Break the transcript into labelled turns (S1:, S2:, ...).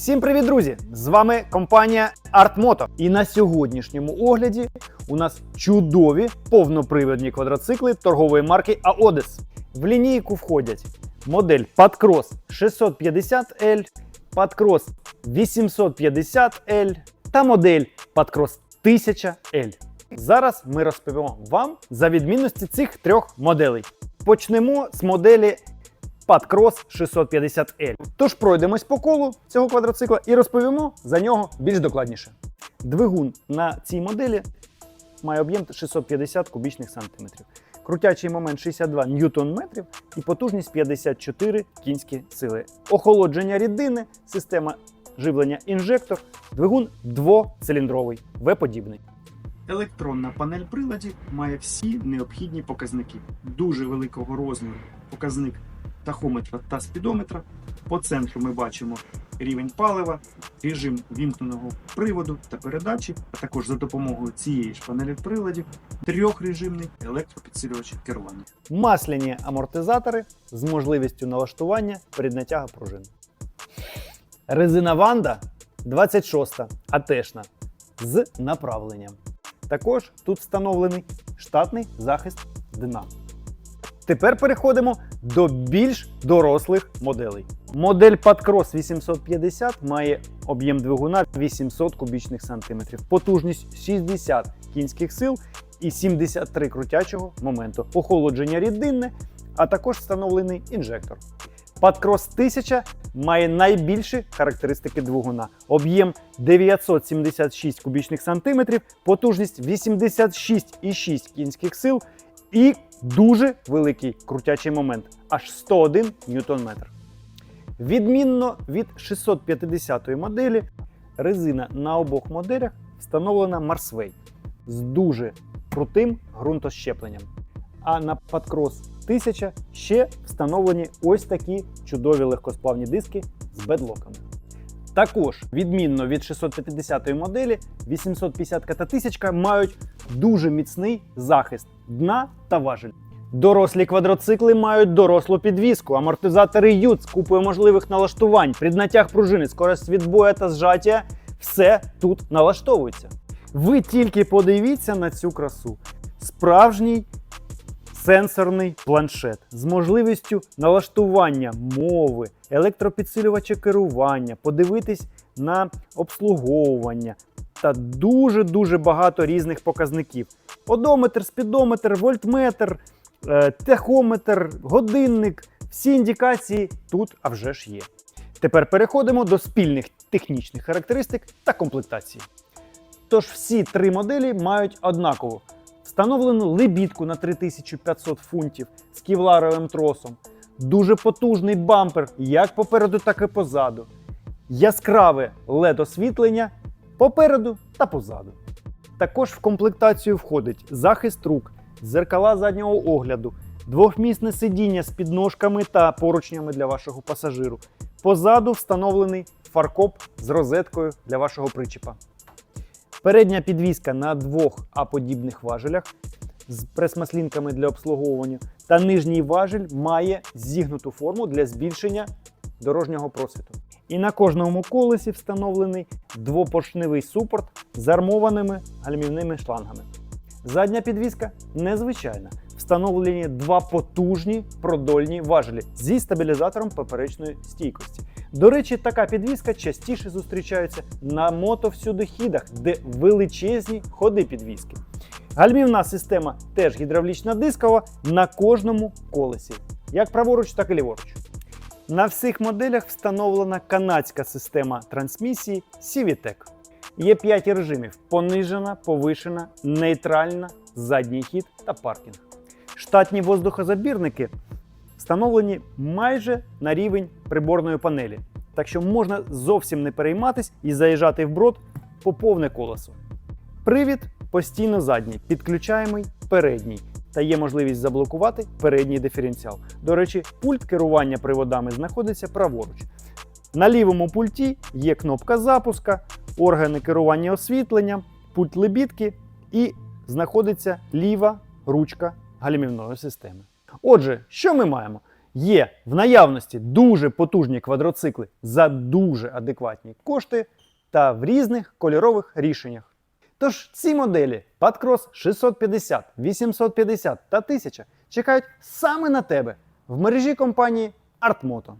S1: Всім привіт, друзі! З вами компанія ArtMoto. І на сьогоднішньому огляді у нас чудові повноприводні квадроцикли торгової марки Aodis. В лінійку входять модель Padcross 650L, Padcross 850L та модель Padcross 1000L. Зараз ми розповімо вам за відмінності цих трьох моделей. Почнемо з моделі Padcross 650L. Тож пройдемось по колу цього квадроцикла і розповімо за нього більш докладніше. Двигун на цій моделі має об'єм 650 кубічних сантиметрів, крутячий момент 62 ньютон метрів і потужність 54 кінські сили. Охолодження рідини, система живлення інжектор, двигун двоциліндровий, В-подібний.
S2: Електронна панель приладів має всі необхідні показники дуже великого розміру. Показник тахометра та спідометра. По центру ми бачимо рівень палива, режим вімкненого приводу та передачі, а також за допомогою цієї ж панелі приладів трьохрежимний електропідсилювач керування.
S1: Масляні амортизатори з можливістю налаштування переднатяга пружин. Резина Ванда 26 атешна з направленням. Також тут встановлений штатний захист дна. Тепер переходимо до більш дорослих моделей. Модель Padcross 850 має об'єм двигуна 800 кубічних сантиметрів, потужність 60 кінських сил і 73 крутячого моменту, охолодження рідинне, а також встановлений інжектор. Padcross 1000 має найбільші характеристики двигуна. Об'єм 976 кубічних сантиметрів, потужність 86,6 кінських сил і дуже великий крутячий момент аж 101 ньютон метр. Відмінно від 650 моделі, резина на обох моделях встановлена Marsway з дуже крутим ґрунтощепленням. А на Padcross 1000 ще встановлені ось такі чудові легкосплавні диски з бедлоками. Також, відмінно від 650 моделі, 850 та 1000 мають дуже міцний захист дна та важель. Дорослі квадроцикли мають дорослу підвіску, амортизатори ют з купою можливих налаштувань, піднатяг пружини, скорость відбою та зжаття. Все тут налаштовується. Ви тільки подивіться на цю красу. Справжній сенсорний планшет з можливістю налаштування мови, електропідсилювача керування, подивитись на обслуговування та дуже-дуже багато різних показників: одометр, спідометр, вольтметр, е, тахометр, годинник. Всі індикації тут а вже ж є. Тепер переходимо до спільних технічних характеристик та комплектації. Тож всі три моделі мають однакову встановлену лебідку на 3500 фунтів з ківларовим тросом, дуже потужний бампер як попереду, так і позаду, яскраве LED освітлення попереду та позаду. Також в комплектацію входить захист рук, зеркала заднього огляду, двохмісне сидіння з підножками та поручнями для вашого пасажиру. Позаду встановлений фаркоп з розеткою для вашого причіпа. Передня підвіска на двох А-подібних важелях з прес-маслінками для обслуговування. Та нижній важель має зігнуту форму для збільшення дорожнього просвіту. І на кожному колесі встановлений двопоршневий супорт з армованими гальмівними шлангами. Задня підвіска незвичайна. Встановлені два потужні продольні важелі зі стабілізатором поперечної стійкості. До речі, така підвіска частіше зустрічається на мотовсюдохідах, де величезні ходи підвіски. Гальмівна система теж гідравлічна дискова на кожному колесі, як праворуч, так і ліворуч. На всіх моделях встановлена канадська система трансмісії CVTEC. Є 5 режимів: понижена, повишена, нейтральна, задній хід та паркінг. Штатні воздухозабірники встановлені майже на рівень приборної панелі, так що можна зовсім не перейматись і заїжджати в брод по повне колесо. Привід постійно задній, підключаємий передній, та є можливість заблокувати передній диференціал. До речі, пульт керування приводами знаходиться праворуч. На лівому пульті є кнопка запуска, органи керування освітленням, пульт лебідки і знаходиться ліва ручка гальмівної системи. Отже, що ми маємо? Є в наявності дуже потужні квадроцикли за дуже адекватні кошти та в різних кольорових рішеннях. Тож ці моделі Padcross 650, 850 та 1000 чекають саме на тебе в мережі компанії Artmoto.